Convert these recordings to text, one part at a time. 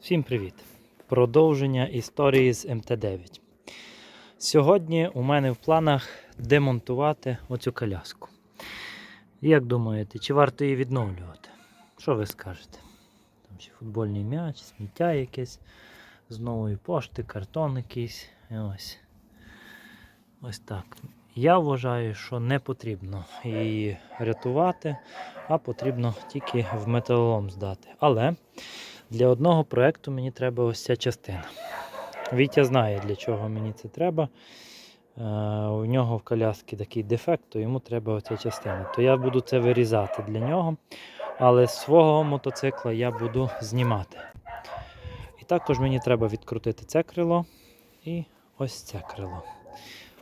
Всім привіт! Продовження історії з МТ-9. Сьогодні у мене в планах демонтувати оцю коляску. Як думаєте, чи варто її відновлювати? Що ви скажете? Там ще футбольний м'яч, сміття якесь з нової пошти, картон якийсь. І ось. Ось так. Я вважаю, що не потрібно її рятувати, а потрібно тільки в металолом здати. Але для одного проєкту мені треба ось ця частина. Вітя знає, для чого мені це треба. Е, у нього в коляски такий дефект, то йому треба оця частина. То я буду це вирізати для нього. Але з свого мотоцикла я буду знімати. І також мені треба відкрутити це крило і ось це крило.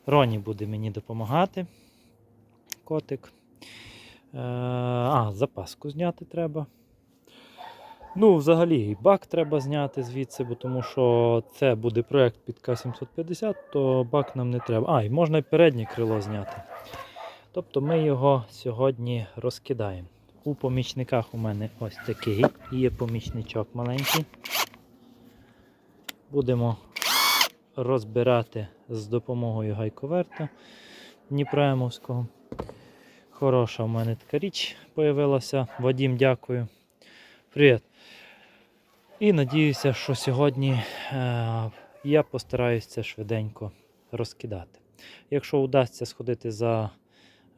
Роні буде мені допомагати. Котик. Е, а, запаску зняти треба. Ну, взагалі, і бак треба зняти звідси, бо тому що це буде проєкт під К750, то бак нам не треба. А, і можна і переднє крило зняти. Тобто ми його сьогодні розкидаємо. У помічниках у мене ось такий. Є помічничок маленький. Будемо розбирати з допомогою гайковерта Дніпроемовського. Хороша в мене така річ появилася. Вадім, дякую. Привіт. І надіюся, що сьогодні е, я постараюся це швиденько розкидати. Якщо вдасться сходити за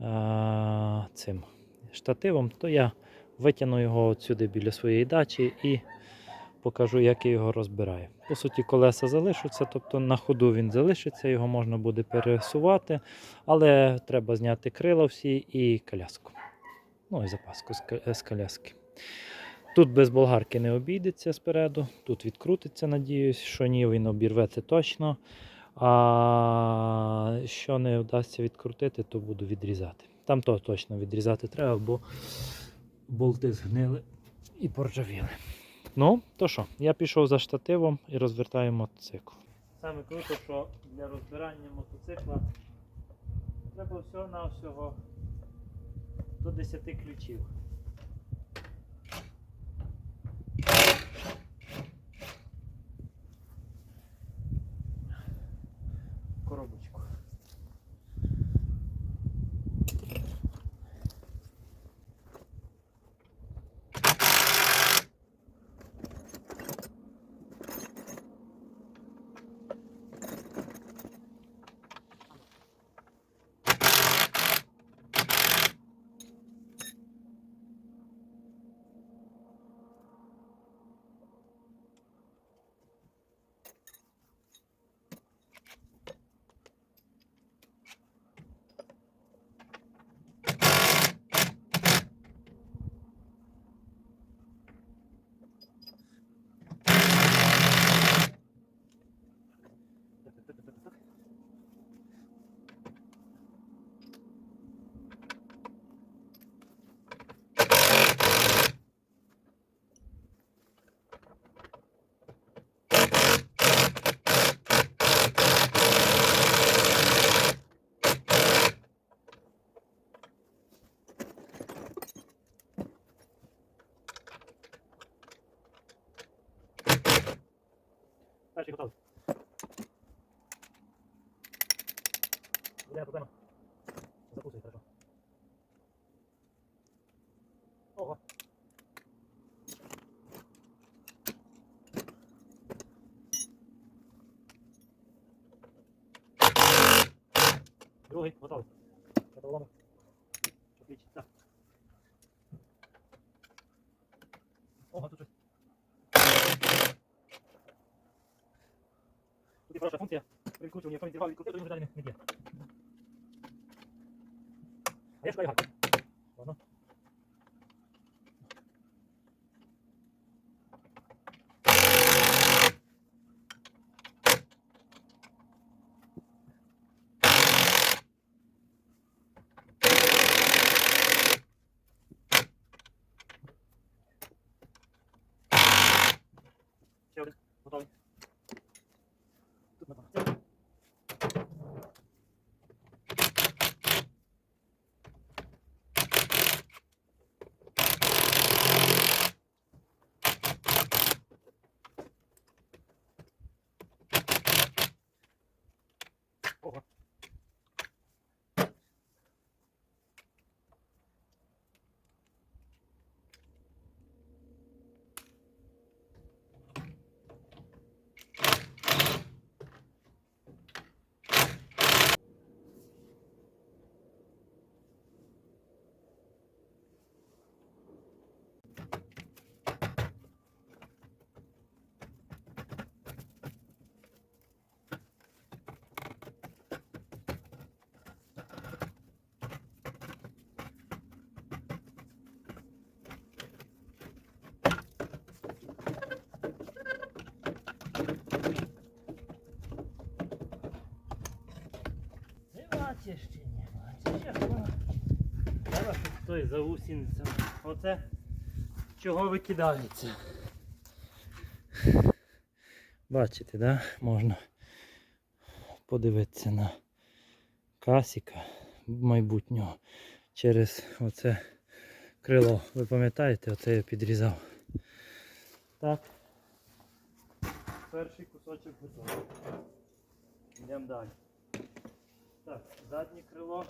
е, цим штативом, то я витягну його отсюди біля своєї дачі і покажу, як я його розбираю. По суті, колеса залишаться, тобто на ходу він залишиться, його можна буде пересувати, але треба зняти крила всі і коляску. Ну і запаску з коляски. Тут без болгарки не обійдеться спереду, тут відкрутиться, надіюсь, що ні, він обірветься точно. А що не вдасться відкрутити, то буду відрізати. Там то точно відрізати треба, бо болти згнили і поржавіли. Ну, то що, я пішов за штативом і розвертаю мотоцикл. Саме круто, що для розбирання мотоцикла треба всього-навсього до 10 ключів. Перший готовий. Буде проблема. Закусуй, хорошо. Ого. Другий готовий. Металоломи. Отлично. Так. Ого, тут щось. Тут є хороша функція. При відкручуванні, якщо він зірвав відкрутив, то він вже далі не, не б'є. А я шукаю гайку. Ладно. Ще один. Готовий. Тут напевно. Ти бачиш чи ні? Бачиш, як воно? Зараз той за гусеницями. Оце чого викидається. Бачите, да? Можна подивитися на касіка майбутнього через оце крило. Ви пам'ятаєте, оце я підрізав. Так. Перший кусочок готовий. Йдемо далі. Так, заднє крило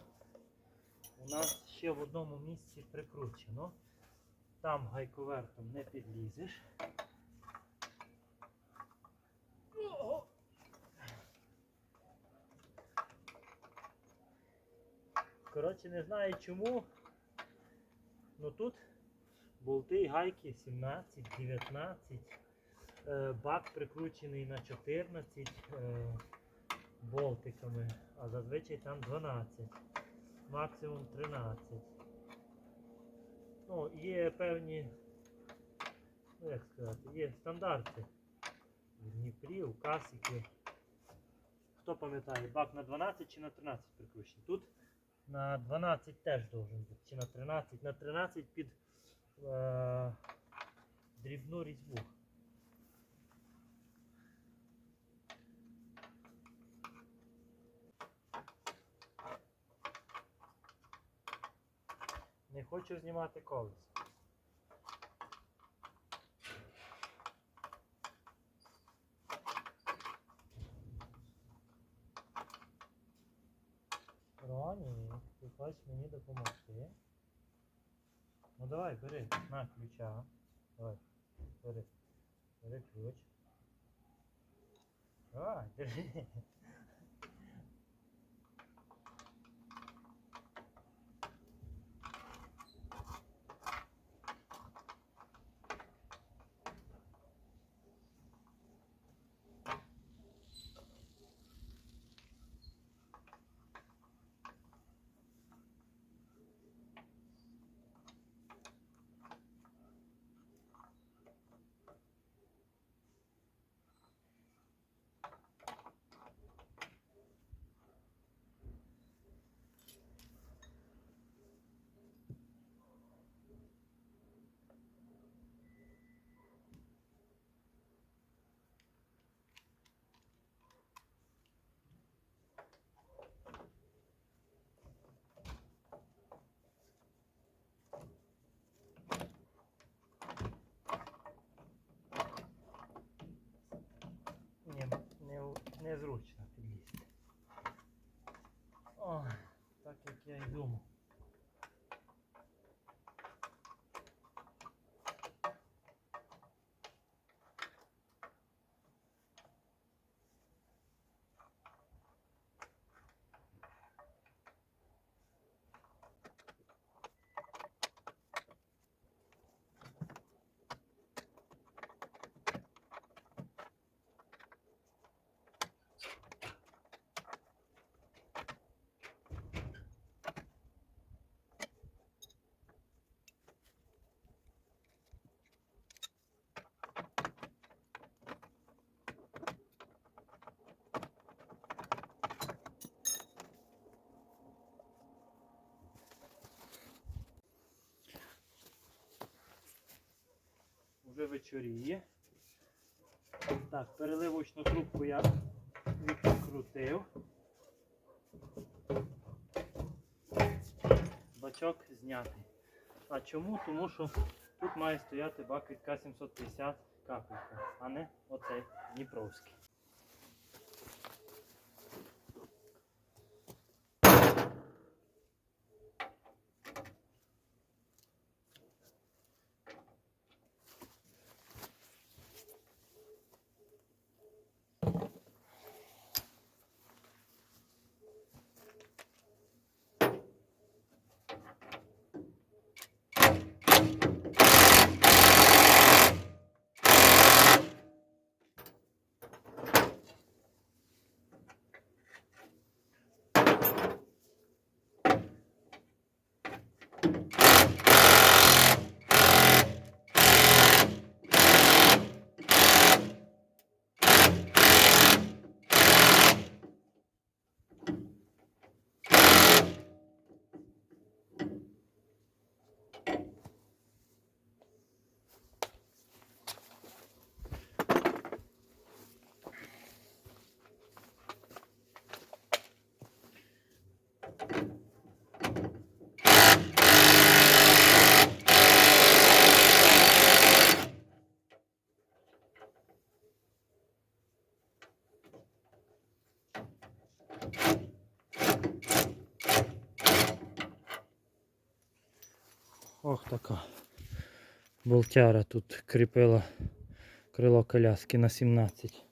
у нас ще в одному місці прикручено. Там гайковертом не підлізеш. Коротше, не знаю чому. Ну тут болти і гайки 17, 19. Е, Бак прикручений на 14 е, болтиками, а зазвичай там 12, максимум 13. Ну, є певні, ну як сказати, є стандарти. В Дніпрі, у Касіки. Хто пам'ятає, бак на 12 чи на 13 прикручений? Тут на 12 теж должен бути, чи на 13, на 13 під е, дрібну різьбу. Не хочу знімати колесо. Ронік, ти хочеш мені допомогти? Ну давай, бери, на ключа. Давай, бери. Бери ключ. Давай, держи. Ні, не, незручно підлізти. О, так як я й думав. Вже вечоріє. Так, переливочну трубку я відкрутив. Бачок знятий. А чому? Тому що тут має стояти бак від К750 капелька, а не оцей Дніпровський. Болтяра тут кріпила крило коляски на 17.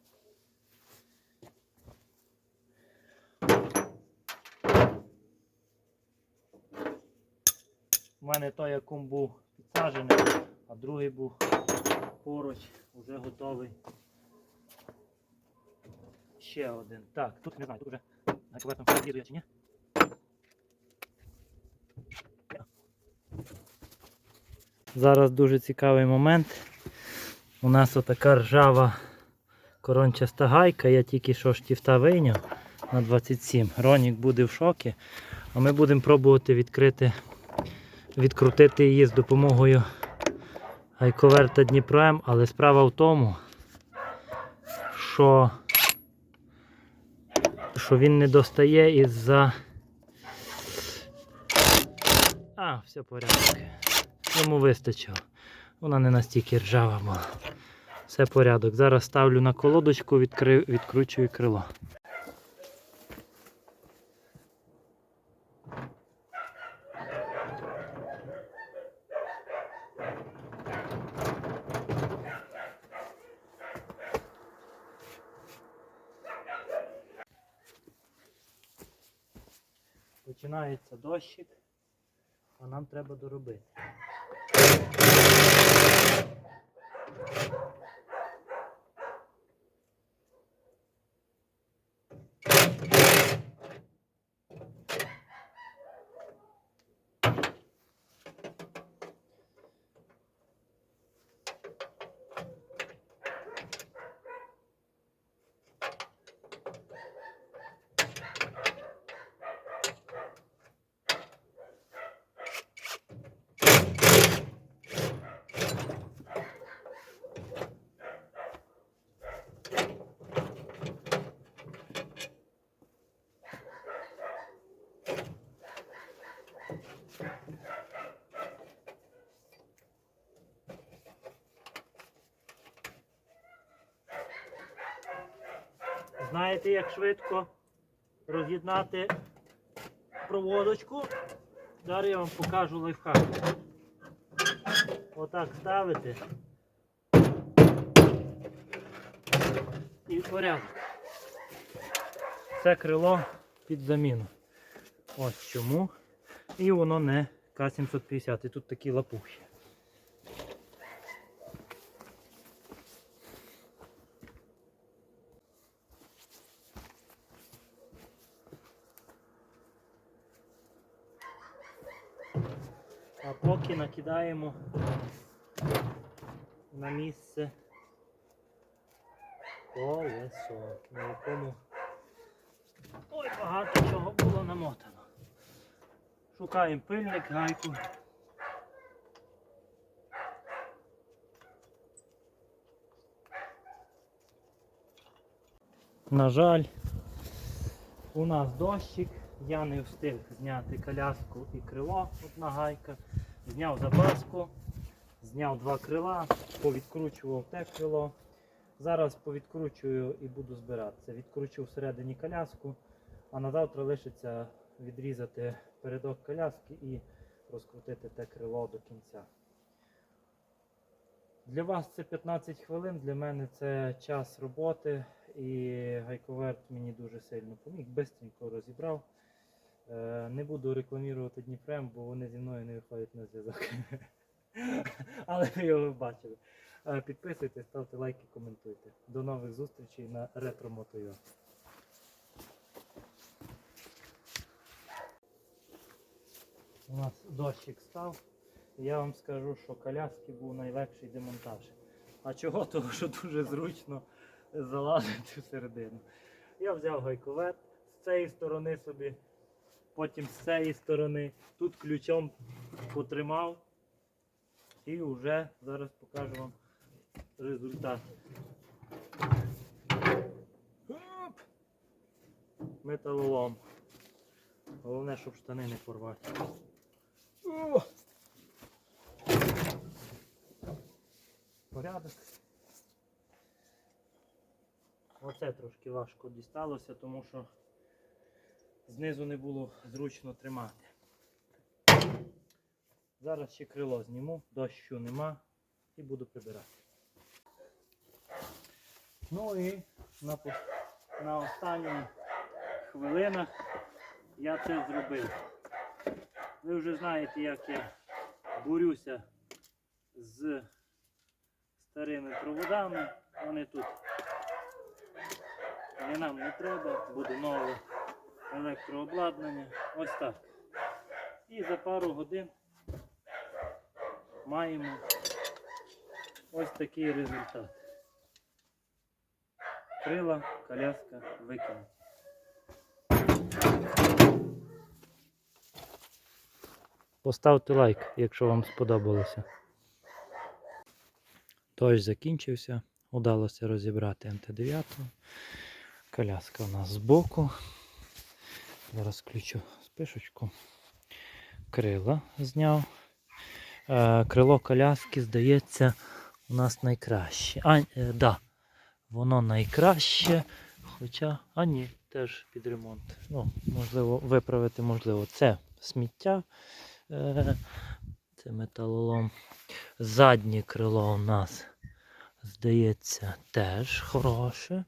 У мене той яком був підсаджений, а другий був поруч, вже готовий. Ще один. Так, тут не знаю, тут вже гайковертом під'їду я чи ні? Зараз дуже цікавий момент. У нас отака ржава корончаста гайка. Я тільки що штіфта вийняв на 27. Ронік буде в шокі. А ми будемо пробувати відкрити, відкрутити її з допомогою гайковерта Дніпро М. Але справа в тому, що, що він не достає із-за. А, все порядок. Йому вистачило. Вона не настільки ржава була. Все порядок. Зараз ставлю на колодочку, відкри... відкручую крило. Починається дощик, а нам треба доробити. Thank you. Знаєте, як швидко роз'єднати проводочку? Зараз я вам покажу лайфхак. Отак ставити. І порядок. Це крило під заміну. Ось чому. І воно не К750. І тут такі лапухи. А накидаємо на місце колесо, на якому ой, багато чого було намотано. Шукаємо пильник, гайку. На жаль, у нас дощик, я не встиг зняти коляску і крило, одна гайка. Зняв запаску, зняв два крила, повідкручував те крило. Зараз повідкручую і буду збиратися. Відкручу всередині коляску, а на завтра лишиться відрізати передок коляски і розкрутити те крило до кінця. Для вас це 15 хвилин, для мене це час роботи і гайковерт мені дуже сильно поміг, бистренько розібрав. Е, Не буду рекламувати Дніпрем, бо вони зі мною не виходять на зв'язок. Але ви його бачили. Е, Підписуйтесь, ставте лайки, коментуйте. До нових зустрічей на ретро-мотою. У нас дощик став. Я вам скажу, що коляски був найлегший демонтаж. А чого? Тому що дуже зручно залазити всередину. Я взяв гайковет з цієї сторони собі, потім з цієї сторони. Тут ключом потримав. І вже зараз покажу вам результат. Оп! Металолом. Головне, щоб штани не порвати. О! Порядок. Оце трошки важко дісталося, тому що знизу не було зручно тримати. Зараз ще крило зніму, дощу нема і буду прибирати. Ну і на, на останніх хвилинах я це зробив. Ви вже знаєте, як я борюся з старими проводами. Вони тут не нам не треба, буде нове електрообладнання. Ось так. І за пару годин маємо ось такий результат. Крила, коляска викинуті. Поставте лайк, якщо вам сподобалося. Дощ закінчився. Удалося розібрати МТ-9. Коляска у нас збоку. Зараз включу спишечку. Крила зняв. Е, крило коляски, здається, у нас найкраще. А, е, да, воно найкраще. Хоча, а ні, теж під ремонт. Ну, можливо, виправити можливо. Це сміття. Е, це металолом. Заднє крило у нас, здається, теж хороше.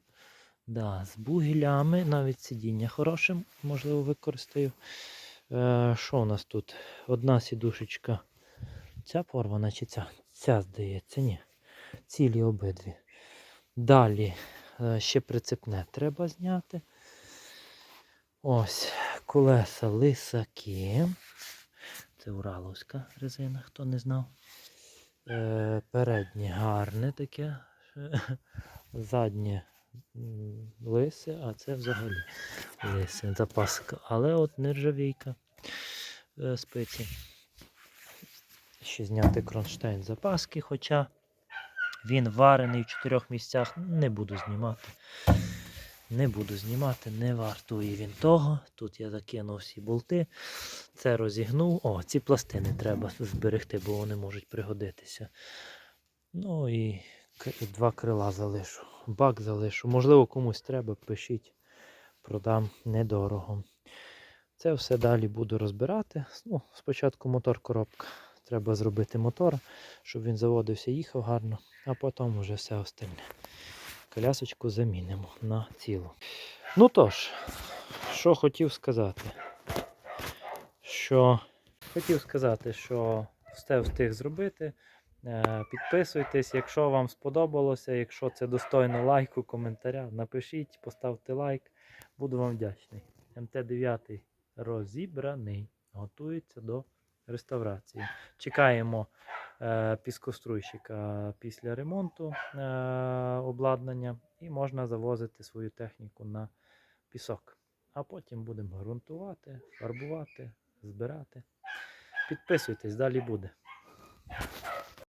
Да, з бугелями, навіть сидіння хорошим, можливо, використаю. Е, що у нас тут? Одна сідушечка. Ця порвана чи ця? Ця, здається, ні. Цілі обидві. Далі е, ще прицепне треба зняти. Ось, колеса лисаки. Це Ураловська резина, хто не знав. Е, переднє гарне таке. Заднє лисе, а це взагалі лисе запаска. Але от нержавійка е, спиці. Ще зняти кронштейн запаски, хоча він варений в чотирьох місцях. Не буду знімати. Не буду знімати, не вартує він того. Тут я закинув всі болти. Це розігнув. О, ці пластини треба зберегти, бо вони можуть пригодитися. Ну і два крила залишу. Бак залишу. Можливо, комусь треба, пишіть. Продам недорого. Це все далі буду розбирати. Ну, спочатку мотор коробка. Треба зробити мотор, щоб він заводився, їхав гарно, а потім вже все остальне. Колясочку замінимо на цілу. Ну тож, що хотів сказати? Що хотів сказати, що все встиг зробити. Е, Підписуйтесь, якщо вам сподобалося, якщо це достойно лайку, коментаря, напишіть, поставте лайк. Буду вам вдячний. МТ-9 розібраний, готується до реставрації. Чекаємо е, піскоструйщика після ремонту е, обладнання і можна завозити свою техніку на пісок. А потім будемо ґрунтувати, фарбувати, збирати. Підписуйтесь, далі буде.